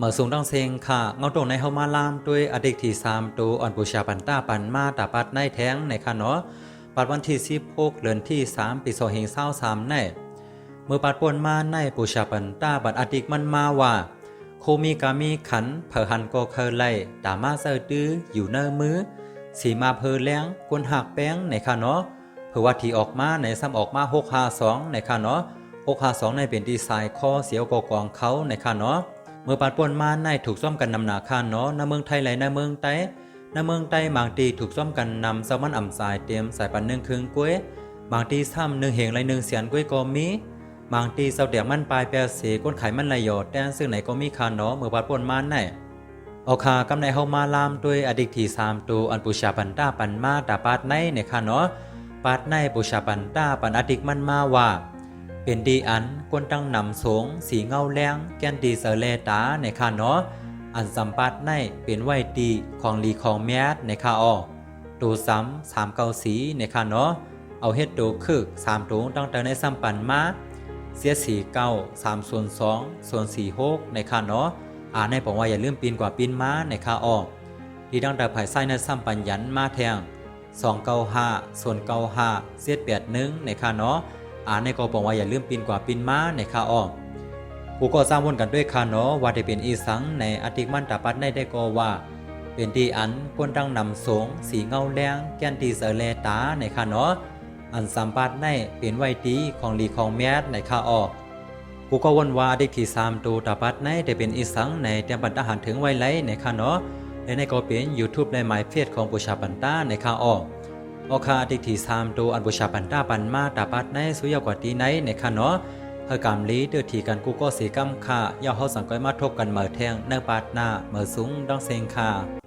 เมื่อสูงต้องเซงค่ะเงาตรงในเฮามาลามด้วยอดีตที่3ตัวอ่อนปูชาปันต้าปันมาตาปัดในแท้งในค่ะเนาะปัดวันที่16เดือนที่3ปี2523ในเมื่อปัดปวนมาในปูชาปันต้าบัดอดีตมันมาว่าโคมีกามีขันเผอหันก็เคยไล่ตามาเซอตื้ออยู่เนอมือสีมาเพอแล้งกวนหักแป้งในค่ะเนาะเผื่อว่าที่ออกมาในซ้ำออกมา652ในค่ะเนาะ652ในเป็นดีไซน์คอเสียวกอกองเขาในค่ะเนาะ เมื่อปาดป่วนมาในถูกซ่อมกันนำหนาคานเนาะในเมืองไทยไหลในเมืองใต้ในเมืองใต้บางตีถูกซ่อมกันนำแซลมอนอ่ำสายเตรียมสายปันหนึ่งครึ่งกล้วยบางตีซ้ำหนึ่งเหงไรหนึ่งเสียนกล้วยก็มีบางตีเสาเดียงมันปลายแปรเสก้นไขมันไหลหยอดแดนซึ่งไหนก็มีคานเนาะเมื่อปาดป่วนมาในเอาคากำในเฮามาลามด้วยอดีตที่สามตัวอันปูชาปันต้าปันมาตาปาดในในคานเนาะปาดในปูชาปันต้าปันอดีตมันมาว่า เป็นดีอันกวนตั้งนำสงสีเงาแรงแกนดีเสเลตาในคาเนาะอันสัมปัดในเป็นไว้ดีของลีของแมดในคาออตูซ้ำสามเกาสีในคาเนาะเอาเฮ็ดตูคึกสามตูตั้งแต่ในสัมปันมาเสียสีเก้าสามส่วนสองส่วนสี่หกในคาเนาะอ่านในบอกว่าอย่าลืมปีนกว่าปีนม้าในคาออดีดังแต่ภายใต้ในสัมปันยันมาแทงสองเก้าห้าส่วนเก้าห้าเสียแปดหนึ่งในคาเนาะ อ่านในก็บอกว่าอย่าลืมปีนกว่าปีนมาในคาอ้อมกูก็สร้างวนกันด้วยคาเนาะว่าได้เป็นอีสังในอติกมันตาปัดในได้ก็ว่า เป็นดีอันกวนดังนำสงสีเงาแรงแกนตีเสเลตาในคาเนาะอันสัมปัดในเป็นไว้ดีของลีของแมดในคาออกกูก็วนว่าเด็กที่สามตูตาปัดในได้เป็นอีสังในเตรียมปันทหารถึงไว้ไลในคาเนาะและในก็เป็น YouTube ในหมายเพจของปุชาปันต้าในคาออก โอคาติกที่สามตัวอันบูชาปันตาปันมาตาปัดในสุยกว่าตีไหนในคะเนาะเฮากำลีเดือทีกันกูก็สีกำค่ะย่าเฮาสังก้อยมาทบกันเหมือแทงเนื้อปาดหน้าเหมือสูงดังเซงค่า